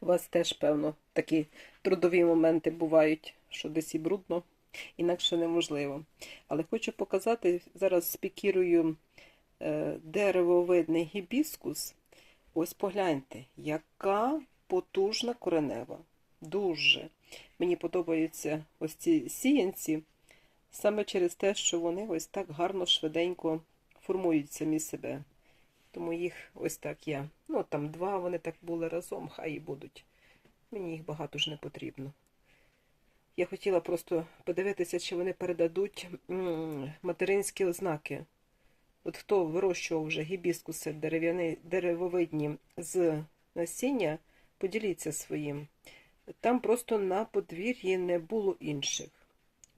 У вас теж, певно, такі трудові моменти бувають, що десь і брудно, інакше неможливо. Але хочу показати, зараз спікірую е, деревовидний гібіскус. Ось погляньте, яка потужна коренева. Дуже. Мені подобаються ось ці сіянці, саме через те, що вони ось так гарно, швиденько формують самі себе. Тому їх ось так я. Ну, там два вони так були разом, хай і будуть. Мені їх багато ж не потрібно. Я хотіла просто подивитися, чи вони передадуть материнські ознаки. От хто вирощував вже гібіскуси деревовидні з насіння, поділіться своїм. Там просто на подвір'ї не було інших.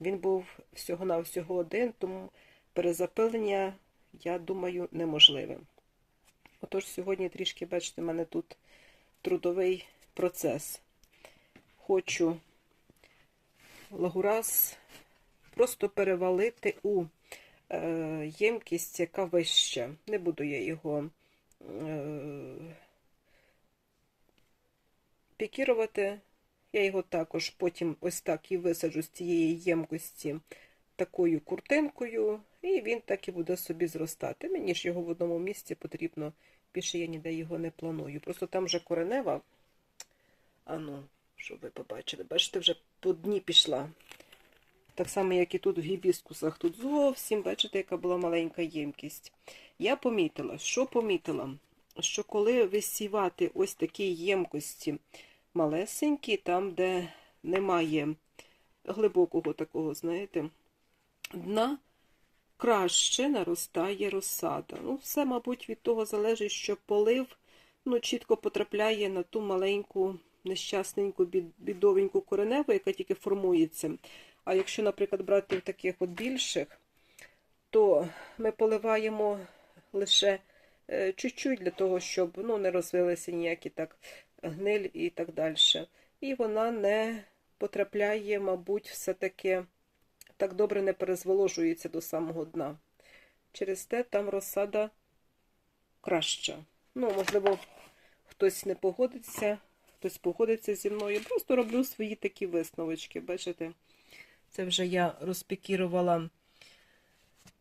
Він був всього-навсього один, тому перезапилення, я думаю, неможливе. Отож, сьогодні трішки, бачите, в мене тут трудовий процес. Хочу лагураз просто перевалити у е, ємкість, яка вища. Не буду я його е, пікірувати. Я його також потім ось так і висаджу з цієї ємкості такою куртинкою, і він так і буде собі зростати. Мені ж його в одному місці потрібно, більше я ніде його не планую. Просто там вже коренева. А ну, щоб ви побачили, бачите, вже по дні пішла. Так само, як і тут в гібіскусах. Тут зовсім, бачите, яка була маленька ємкість. Я помітила, що помітила, що коли висівати ось такі ємкості малесенькі, там, де немає глибокого такого, знаєте, дна, краще наростає розсада. Ну, все, мабуть, від того залежить, що полив ну, чітко потрапляє на ту маленьку, нещасненьку, бідовеньку кореневу, яка тільки формується. А якщо, наприклад, брати таких от більших, то ми поливаємо лише е, чуть-чуть для того, щоб ну, не розвилися ніякі так гниль і так далі. І вона не потрапляє, мабуть, все-таки так добре не перезволожується до самого дна. Через те там розсада краща. Ну, можливо, хтось не погодиться, хтось погодиться зі мною. Просто роблю свої такі висновочки. Бачите, це вже я розпікірувала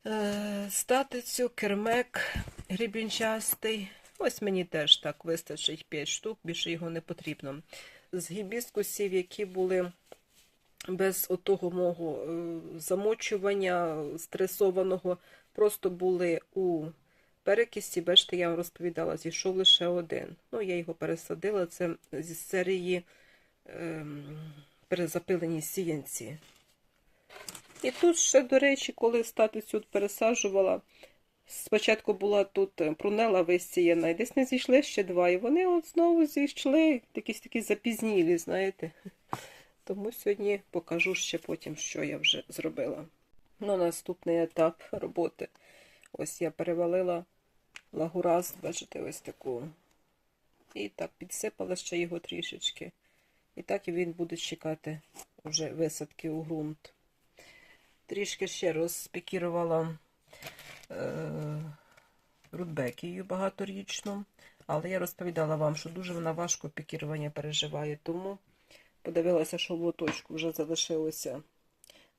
е, статицю, кермек грібінчастий. Ось мені теж так вистачить 5 штук, більше його не потрібно. З гібіскусів, які були без отого мого е, замочування стресованого, просто були у перекисті. Бачите, я вам розповідала, зійшов лише один. Ну, я його пересадила. Це зі серії ем, перезапилені сіянці. І тут ще, до речі, коли статицю пересаджувала, спочатку була тут е, прунела висіяна, і десь не зійшли ще два. І вони от знову зійшли, якісь такі запізнілі, знаєте. Тому сьогодні покажу ще потім, що я вже зробила. Ну, наступний етап роботи. Ось я перевалила лагураз, бачите, ось таку. І так підсипала ще його трішечки. І так він буде чекати вже висадки у ґрунт. Трішки ще розпікірувала е, рудбекію багаторічну, але я розповідала вам, що дуже вона важко пікірування переживає, тому подивилася, що в лоточку вже залишилося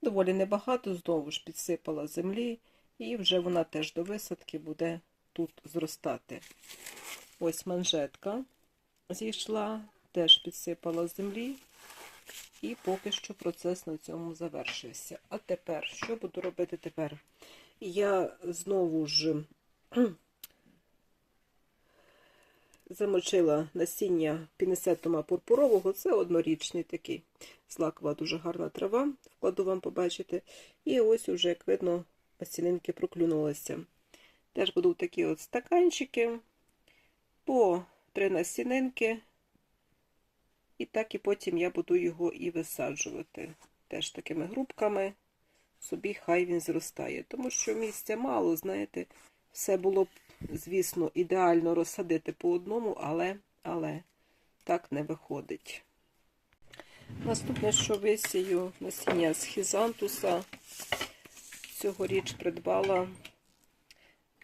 доволі небагато, знову ж підсипала землі, і вже вона теж до висадки буде тут зростати. Ось манжетка зійшла, теж підсипала землі. І поки що процес на цьому завершився. А тепер, що буду робити тепер? Я знову ж замочила насіння пінесетома пурпурового. Це однорічний такий злакова, дуже гарна трава, вкладу вам побачити. І ось уже, як видно, насінинки проклюнулися. Теж будуть такі от стаканчики по три насінинки. І так і потім я буду його і висаджувати. Теж такими грубками собі хай він зростає. Тому що місця мало, знаєте, все було б, звісно, ідеально розсадити по одному, але, але так не виходить. Наступне, що висію насіння з хізантуса. Цьогоріч придбала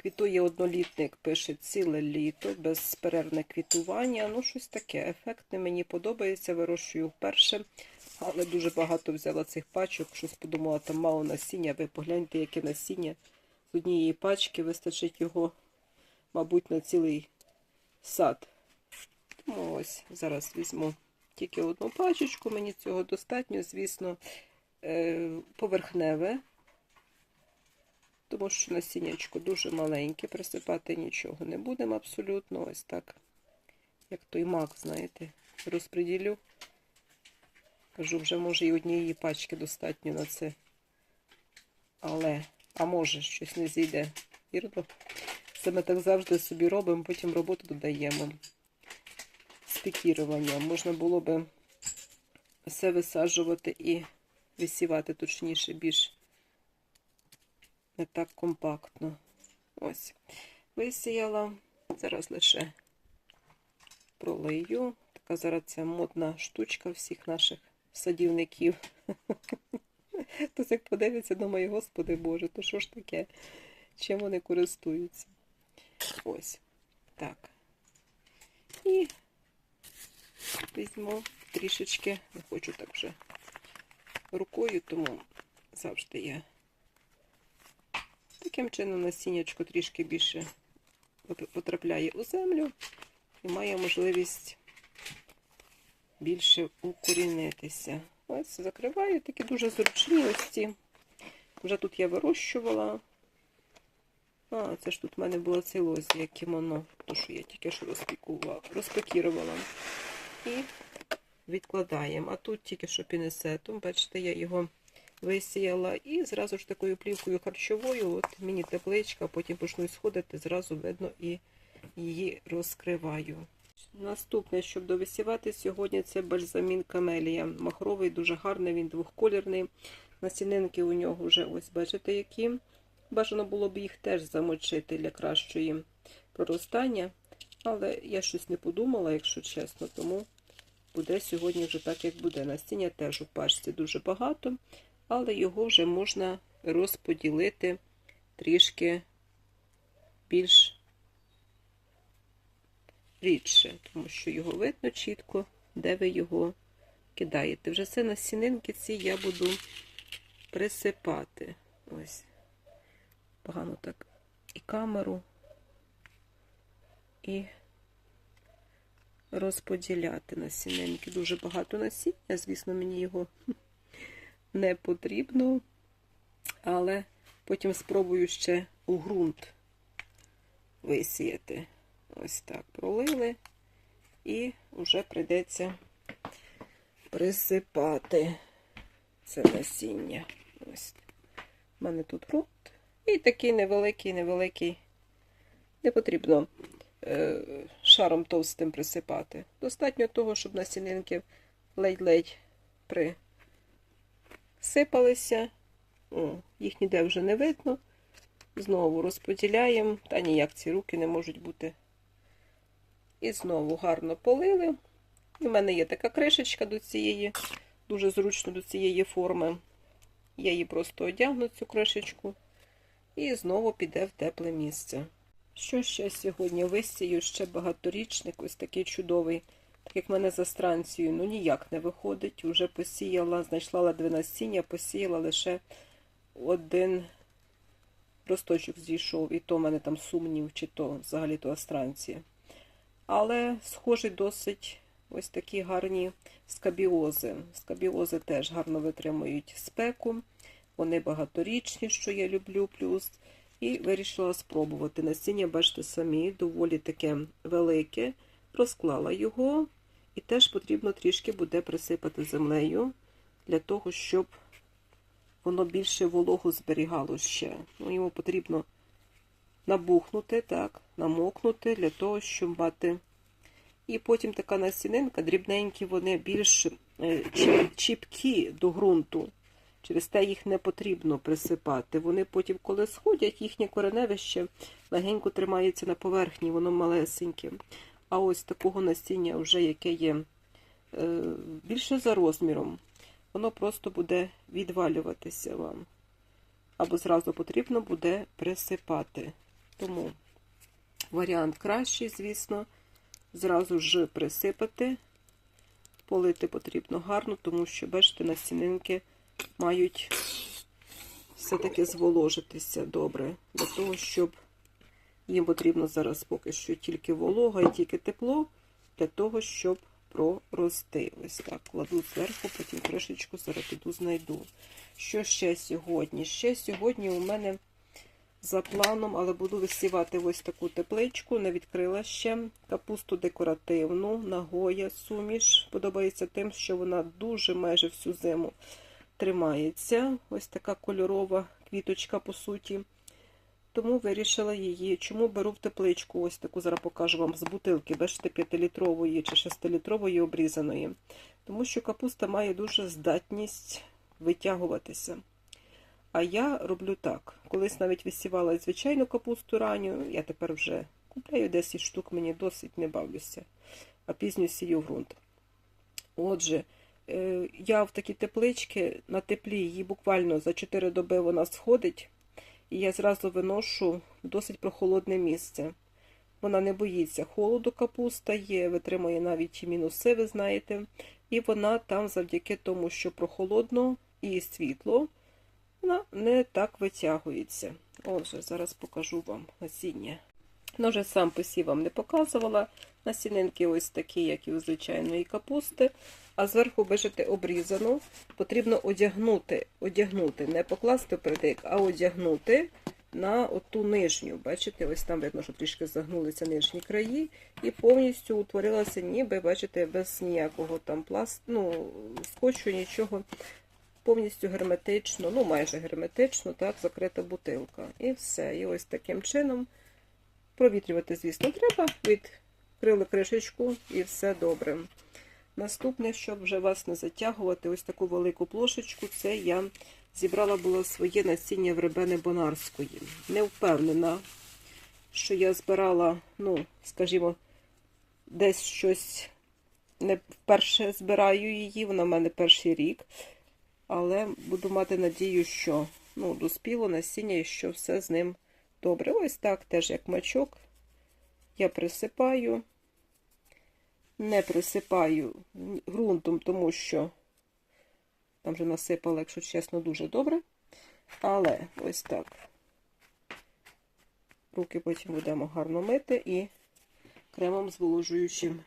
Квітує однолітник, пише ціле літо, безперервне квітування. Ну, щось таке. Ефектне мені подобається, вирощую вперше. Але дуже багато взяла цих пачок. Щось подумала, там мало насіння. Ви погляньте, яке насіння. З однієї пачки вистачить його, мабуть, на цілий сад. Тому ось зараз візьму тільки одну пачечку. Мені цього достатньо, звісно, е, поверхневе тому що насіннячко дуже маленьке, присипати нічого не будемо абсолютно. Ось так, як той мак, знаєте, розподілю. Кажу, вже може і однієї пачки достатньо на це. Але, а може, щось не зійде. Вірно? Це ми так завжди собі робимо, потім роботу додаємо. З пікіруванням. Можна було би все висаджувати і висівати, точніше, більш не так компактно. Ось. Висіяла. Зараз лише пролию. Така зараз ця модна штучка всіх наших садівників. Хтось як подивиться, думає, господи Боже, то що ж таке? Чим вони користуються? Ось. Так. І візьму трішечки, не хочу так вже рукою, тому завжди я. Таким чином насіннячко трішки більше потрапляє у землю і має можливість більше укорінитися. Ось закриваю такі дуже зручні ось ці. Вже тут я вирощувала. А, це ж тут в мене лозі, як кімоно, то що я тільки що розпакірувала. І відкладаємо. А тут тільки що пінесетом, бачите, я його висіяла. І зразу ж такою плівкою харчовою, от мені тепличка, потім почну сходити, зразу видно і її розкриваю. Наступне, щоб довисівати сьогодні, це бальзамін камелія. Махровий, дуже гарний, він двохколірний. Насінинки у нього вже ось бачите, які. Бажано було б їх теж замочити для кращої проростання. Але я щось не подумала, якщо чесно, тому буде сьогодні вже так, як буде. Насіння теж у пачці дуже багато але його вже можна розподілити трішки більш рідше, тому що його видно чітко, де ви його кидаєте. Вже це насінинки ці я буду присипати. Ось. Погано так і камеру, і розподіляти насінинки. Дуже багато насіння, звісно, мені його не потрібно, але потім спробую ще у ґрунт висіяти. Ось так пролили, і вже прийдеться присипати це насіння. Ось. У мене тут ґрунт. І такий невеликий, невеликий, не потрібно е, шаром товстим присипати. Достатньо того, щоб насінинки ледь-ледь при сипалися, О, їх ніде вже не видно. Знову розподіляємо, та ніяк ці руки не можуть бути. І знову гарно полили. У мене є така кришечка до цієї, дуже зручно до цієї форми. Я її просто одягну, цю кришечку, і знову піде в тепле місце. Що ще сьогодні висію? Ще багаторічник, ось такий чудовий. Так як в мене за странцією ну ніяк не виходить. Уже посіяла, знайшла ладве насіння, посіяла лише один росточок зійшов, і то в мене там сумнів, чи то взагалі то астранція. Але схожі досить ось такі гарні скабіози. Скабіози теж гарно витримують спеку, вони багаторічні, що я люблю, плюс. І вирішила спробувати. Насіння, бачите, самі, доволі таке велике. Розклала його, і теж потрібно трішки буде присипати землею для того, щоб воно більше вологу зберігало ще. Ну, Йому потрібно набухнути, так, намокнути для того, щоб мати. І потім така насінинка, дрібненькі, вони більш е, чіпкі до ґрунту. Через те їх не потрібно присипати. Вони потім, коли сходять, їхнє кореневище легенько тримається на поверхні, воно малесеньке. А ось такого насіння, вже яке є е, більше за розміром, воно просто буде відвалюватися вам. Або зразу потрібно буде присипати. Тому варіант кращий, звісно, зразу ж присипати. Полити потрібно гарно, тому що, бачите, насінинки мають все-таки зволожитися добре. Для того, щоб їм потрібно зараз поки що тільки волога і тільки тепло, для того, щоб прорости. Ось так кладу зверху, потім кришечку зараз піду знайду. Що ще сьогодні? Ще сьогодні у мене за планом, але буду висівати ось таку тепличку, не відкрила ще капусту декоративну, нагоя суміш. Подобається тим, що вона дуже майже всю зиму тримається. Ось така кольорова квіточка, по суті. Тому вирішила її. Чому беру в тепличку? Ось таку зараз покажу вам з бутилки, бачите, 5-літрової чи 6-літрової обрізаної. Тому що капуста має дуже здатність витягуватися. А я роблю так. Колись навіть висівала звичайну капусту ранню, я тепер вже купляю 10 штук, мені досить не бавлюся, а пізньо сію ґрунт. Отже, е, я в такі теплички на теплі її буквально за 4 доби вона сходить, і я зразу виношу досить прохолодне місце. Вона не боїться холоду, капуста є, витримує навіть мінуси, ви знаєте. І вона там завдяки тому, що прохолодно і світло, вона не так витягується. Отже, зараз покажу вам насіння. Ну, вже сам посів вам не показувала. Насінинки ось такі, як і у звичайної капусти. А зверху, бачите, обрізано. Потрібно одягнути, одягнути, не покласти придик, а одягнути на оту нижню. Бачите, ось там видно, що трішки загнулися нижні краї, і повністю утворилася, ніби, бачите, без ніякого там пласт, ну, скотчу, нічого. Повністю герметично, ну майже герметично, так, закрита бутилка. І все. І ось таким чином провітрювати, звісно, треба. Відкрили кришечку і все добре. Наступне, щоб вже вас не затягувати, ось таку велику плошечку, це я зібрала було своє насіння вребени бонарської. Не впевнена, що я збирала, ну, скажімо, десь щось не вперше збираю її, вона в мене перший рік. Але буду мати надію, що ну, доспіло насіння і що все з ним добре. Ось так теж як мачок. Я присипаю, не присипаю ґрунтом, тому що там вже насипала, якщо чесно, дуже добре. Але ось так. Руки потім будемо гарно мити і кремом зволожуючим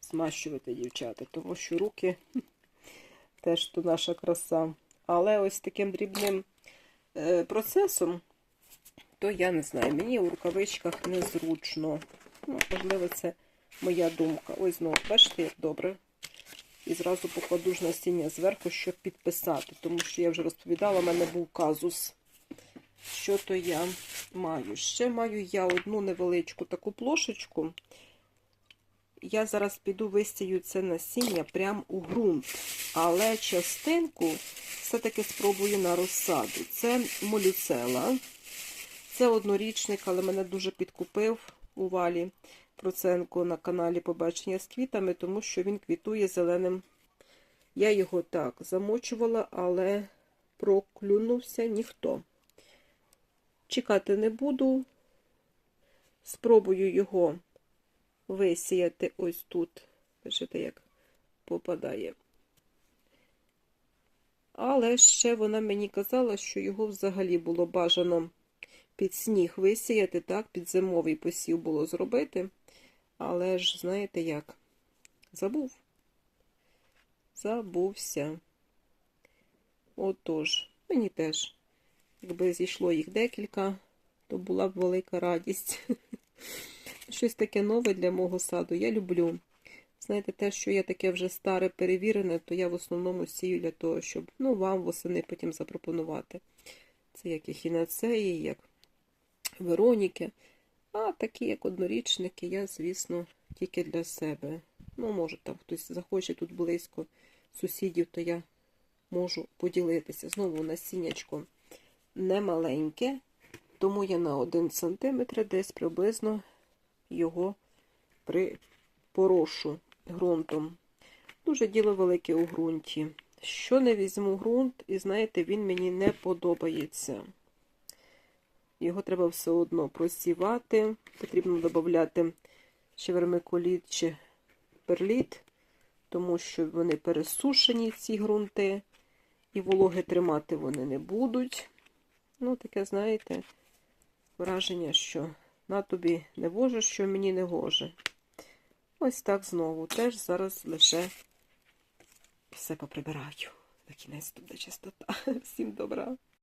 змащувати, дівчата, тому що руки теж то наша краса. Але ось таким дрібним е, процесом, то я не знаю, мені у рукавичках незручно. Ну, можливо, це моя думка. Ось знову, бачите, як добре. І зразу покладу ж насіння зверху, щоб підписати. Тому що я вже розповідала, в мене був казус. Що то я маю? Ще маю я одну невеличку таку плошечку. Я зараз піду висію це насіння прямо у ґрунт. Але частинку все-таки спробую на розсаду. Це молюцела. Це однорічник, але мене дуже підкупив у валі проценку на каналі Побачення з квітами, тому що він квітує зеленим. Я його так замочувала, але проклюнувся ніхто. Чекати не буду. Спробую його висіяти ось тут. Бачите, як попадає. Але ще вона мені казала, що його взагалі було бажано під сніг висіяти, так, під зимовий посів було зробити. Але ж, знаєте як? Забув. Забувся. Отож, мені теж, якби зійшло їх декілька, то була б велика радість. Щось таке нове для мого саду. Я люблю. Знаєте, те, що я таке вже старе перевірене, то я в основному сію для того, щоб ну, вам восени потім запропонувати. Це як і хінацеї, як Вероніки. А такі, як однорічники, я, звісно, тільки для себе. Ну, може, там хтось захоче тут близько сусідів, то я можу поділитися. Знову насіннячко немаленьке, тому я на 1 см десь приблизно його припорошу ґрунтом. Дуже діло велике у ґрунті. Що не візьму ґрунт, і знаєте, він мені не подобається. Його треба все одно просівати. Потрібно додати ще вермикуліт чи перліт, тому що вони пересушені, ці ґрунти, і вологи тримати вони не будуть. Ну, таке, знаєте, враження, що на тобі не боже, що мені не гоже. Ось так знову. Теж зараз лише все поприбираю. На кінець тут чистота. Всім добра.